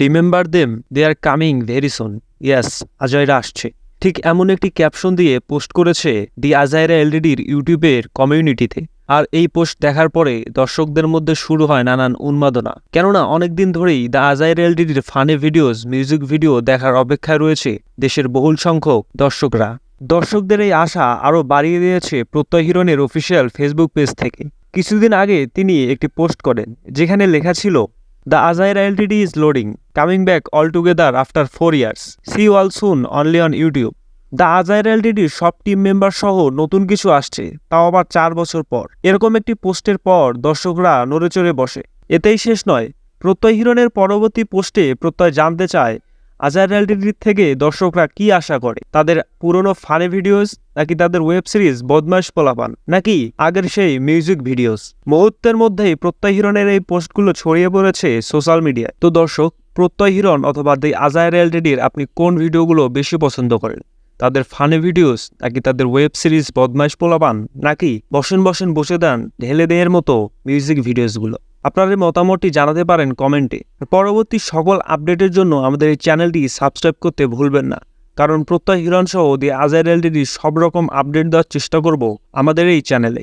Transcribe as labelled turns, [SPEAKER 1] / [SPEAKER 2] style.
[SPEAKER 1] Remember them they are coming very soon yes Ajaira আসছে। ঠিক এমন একটি ক্যাপশন দিয়ে পোস্ট করেছে দি আজাইরা এলডিডির ইউটিউবের কমিউনিটিতে আর এই পোস্ট দেখার পরে দর্শকদের মধ্যে শুরু হয় নানান উন্মাদনা। কেননা অনেকদিন ধরেই দ্য আজাইরা এলডিডির ফানে ভিডিওস মিউজিক ভিডিও দেখার অপেক্ষায় রয়েছে দেশের বহুল সংখ্যক দর্শকরা। দর্শকদের এই আশা আরও বাড়িয়ে দিয়েছে প্রত্যয় হিরণের অফিসিয়াল ফেসবুক পেজ থেকে। কিছুদিন আগে তিনি একটি পোস্ট করেন, যেখানে লেখা ছিল the Ajaira LTD is loading coming back all together after four years see y'all soon only on YouTube the Ajaira এলটিডির সব টিম মেম্বার সহ নতুন কিছু আসছে, তাও আবার চার বছর পর। এরকম একটি পোস্টের পর দর্শকরা নড়েচড়ে বসে। এতেই শেষ নয়, প্রত্যয় হিরণের পরবর্তী পোস্টে প্রত্যয় জানতে চায় আজাইরা এলটিডির থেকে দর্শকরা কি আশা করে? তাদের পুরনো ফানি ভিডিওস নাকি তাদের ওয়েব সিরিজ বদমাশ পোলাপান? নাকি আগের সেই মিউজিক ভিডিওস? মুহূর্তের মধ্যেই প্রত্যয় হিরণের এই পোস্টগুলো ছড়িয়ে পড়েছে সোশ্যাল মিডিয়ায়। তো দর্শক প্রত্যয় হিরণ অথবা দি আজায়ের এলটিডির আপনি কোন ভিডিওগুলো বেশি পছন্দ করেন? তাদের ফানি ভিডিওস নাকি তাদের ওয়েব সিরিজ বদমাইশ পোলাপান? নাকি বসেন বসেন বসে দেন ঢেলে দেয়ের মতো মিউজিক ভিডিওসগুলো? আপনাদের মতামতটি জানাতে পারেন কমেন্টে। পরবর্তী সকল আপডেটের জন্য আমাদের এই চ্যানেলটি সাবস্ক্রাইব করতে ভুলবেন না। কারণ প্রত্যয় হিরণ সহ দি আজাইর এলডিডির সব রকম আপডেট দেওয়ার চেষ্টা করব আমাদের এই চ্যানেলে।